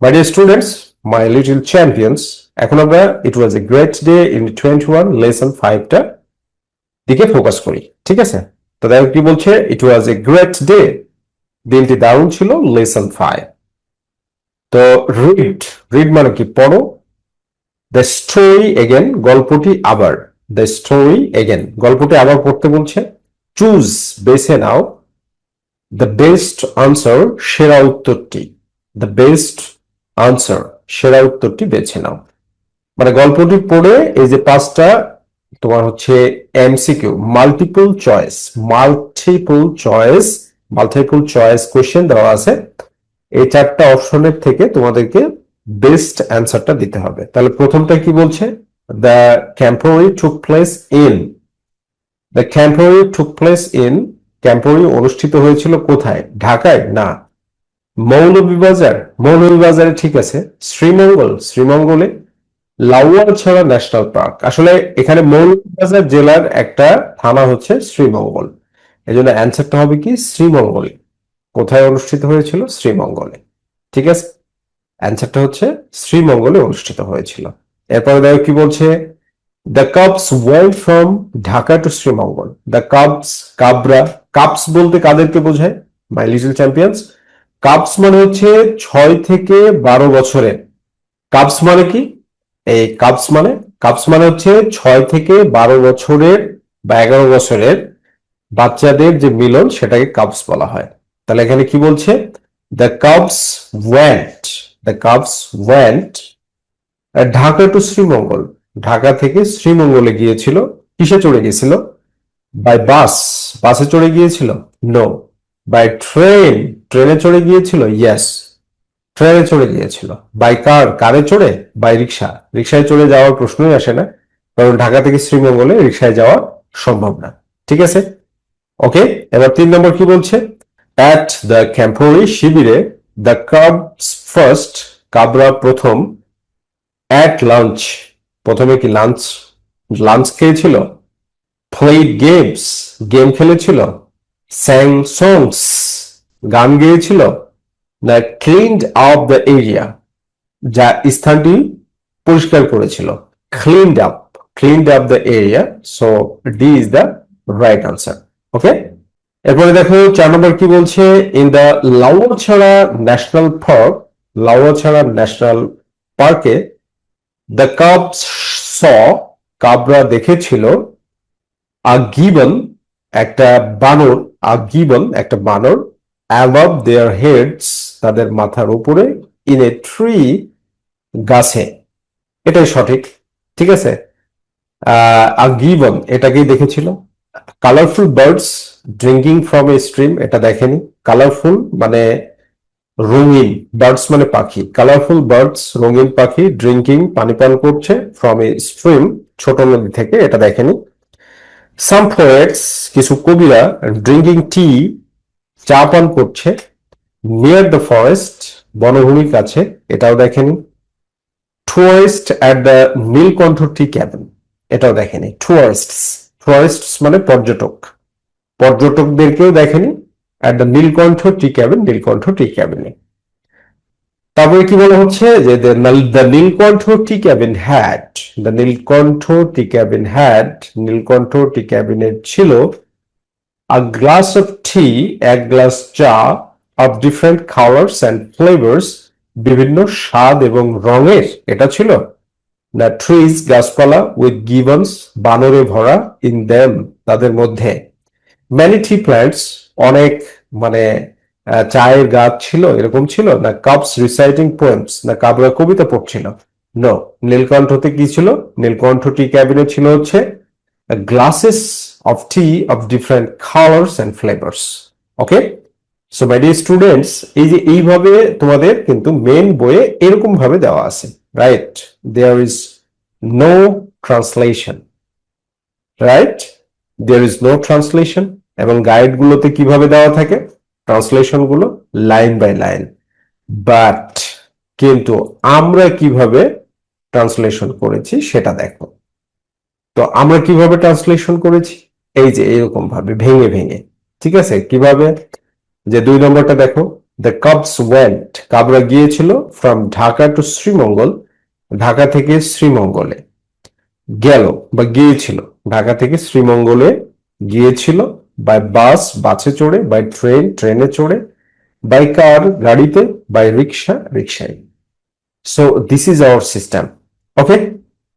My dear students, my little champions, এখন আমরা it was a great day in twenty one lesson ফাইভটা দিকে focus করি ঠিক আছে? তো দেখো কি বলছে? ইট দিনটি দারুণ ছিল লেসন ফাইভ তো রিড রিড মানে কি? পড়ো। দ্য স্টোরি এগেন গল্পটি আবার। দ্য স্টোরি এগেন গল্পটি আবার পড়তে বলছে। চুজ বেছে নাও। দ্য বেস্ট আনসার সেরা উত্তরটি। দ্য বেস্ট আনসার সেরা উত্তরটি বেছে নাও। মানে গল্পটি পড়ে এই যে পাঁচটা, তোমার হচ্ছে MCQ multiple choice multiple choice multiple choice question দেওয়া আছে। এই চারটা অপশনের থেকে তোমাদেরকে বেস্ট অ্যান্সারটা দিতে হবে। তাহলে প্রথমটা কি বলছে? The camporee took place in the camporee took place in camporee অনুষ্ঠিত হয়েছিল কোথায়? ঢাকায়? না মৌলভীবাজার, মৌলভীবাজারে ঠিক আছে, শ্রীমঙ্গল, শ্রীমঙ্গলে লাউয়াছড়া ন্যাশনাল পার্ক। আসলে এখানে মৌলভীবাজার জেলার একটা থানা হচ্ছে শ্রীমঙ্গল। এই জন্য অ্যান্সারটা হবে কি, শ্রীমঙ্গলে। কোথায় অনুষ্ঠিত হয়েছিল? শ্রীমঙ্গলে। ঠিক আছে? অ্যান্সারটা হচ্ছে শ্রীমঙ্গলে অনুষ্ঠিত হয়েছিল। এরপরে দেখো কি বলছে the cubs world from Dhaka to Sreemangal the cubs কাবরা cubs বলতে কাদেরকে বোঝায়? মাই লিটল চ্যাম্পিয়ন্স কাপস মানে হচ্ছে ছয় থেকে বারো বছরের। কাপস মানে কি? এই কাপস মানে কাপস মানে হচ্ছে ছয় থেকে বারো বছরের বা এগারো বছরের বাচ্চাদের যে মিলন সেটাকে কাপস বলা হয়। তাহলে এখানে কি বলছে? The cubs went the cubs went Dhaka to Sreemangal. Dhaka থেকে শ্রীমঙ্গলে গিয়েছিল। কিসে চড়ে গিয়েছিল? বাই বাস বাসে চড়ে গিয়েছিল? নো বাই ট্রেন ট্রেনে চড়ে গিয়েছিল? ইয়েস ট্রেনে চড়ে গিয়েছিল। বাই কার কারে চড়ে? বাই রিক্সা রিক্সায় চড়ে যাওয়ার প্রশ্নই আসে না। কারণ ঢাকা থেকে শ্রীমঙ্গলে রিক্সায় যাওয়া সম্ভব না। ঠিক আছে? ওকে এবার তিন নম্বর কি বলছে? অ্যাট দ্য ক্যাম্পোরি শিবিরে দ্য কাবস ফার্স্ট কাবরা প্রথম অ্যাট লাঞ্চ প্রথমে কি লাঞ্চ লাঞ্চ খেয়েছিল? প্লেড গেমস গেম খেলেছিল? স্যাং সংস গান গেয়েছিল? না ক্লিনড আপ দ্য এরিয়া যা স্থানটি পরিষ্কার করেছিল। Cleaned up cleaned up the area so D is the right answer okay এরপরে দেখো, চার নম্বর কি বলছে? In the Lawachara national park Lawachara national পার্কে দ্য কাবস স কাবরা দেখেছিল আ গিবন একটা বানর আ গিবন একটা বানর অ্যাবাভ দেয়ার হেডস তাদের মাথার উপরে ইন এ ট্রি গাছে। এটাই সঠিক, ঠিক আছে? আ গিবন এটাকেই দেখেছিল। Colourful birds drinking from a stream এটা দেখেনি। কালারফুল মানে রঙিন বার্ডস মানে পাখি। কালারফুল বার্ডস রঙিন পাখি ড্রিঙ্কিং পানি পান করছে ফ্রম এ স্ট্রিম ছোট নদী থেকে, এটা দেখেনি। সাম পোয়েটস কিছু কবিরা ড্রিঙ্কিং টি চা পান করছে নিয়ার দ্য ফরেস্ট বনভূমির কাছে, এটাও দেখেনি। Tourist at the Nilkantha tea cabin এটাও দেখেনি। টুয়ারিস্টস টুয়ারিস্টস মানে পর্যটক। পর্যটকদেরকেও দেখেনি। At the Nilkantha tea cabin Nilkantha tea ক্যাবিনে তারপরে কি বলা হচ্ছে যে the Nilkantha tea cabin had the Nilkantha tea cabin had Nilkantha tea ক্যাবিনের ছিল আ গ্লাস অফ টি এক গ্লাস চা of different colours and flavours বিভিন্ন স্বাদ এবং রঙের, এটা ছিল। না ট্রিজ গাছপালা উইথ গিভনস বানরে ভরা ইন দেম তাদের মধ্যে। ম্যানি টি প্ল্যান্টস অনেক মানে চায়ের গাছ ছিল, এরকম ছিল? না কাপস রিসাইটিং পোয়েমস না কাবরা কবিতা পড়ছিল? নো নীলকণ্ঠতে কি ছিল? নীলকণ্ঠ টি ক্যাবিনে ছিল হচ্ছে glasses of tea of different colours and flavours okay so my dear students এই যে এইভাবে তোমাদের কিন্তু মেন বইয়ে এরকম ভাবে দেওয়া আছে right there is no translation right there is no translation এবং গাইডগুলোতে কীভাবে দেওয়া থাকে? ট্রান্সলেশনগুলো লাইন বাই লাইন বাট কিন্তু আমরা কীভাবে ট্রান্সলেশন করেছি সেটা দেখো। তো আমরা কীভাবে ট্রান্সলেশন করেছি? এই যে এরকম ভাবে, ভেঙে ভেঙে। ঠিক আছে? কীভাবে? যে দুই নম্বরটা দেখো। দ্য কাবস ওয়েন্ট কাবরা গিয়েছিল ফ্রম ঢাকা টু শ্রীমঙ্গল, ঢাকা থেকে শ্রীমঙ্গলে। গেল বা গিয়েছিল। ঢাকা থেকে শ্রীমঙ্গলে গিয়েছিল। বাই বাস বাসে চড়ে বাই ট্রেন ট্রেনে চড়ে বাই কার গাড়িতে বাই রিক্সা রিক্সায় so this is our system okay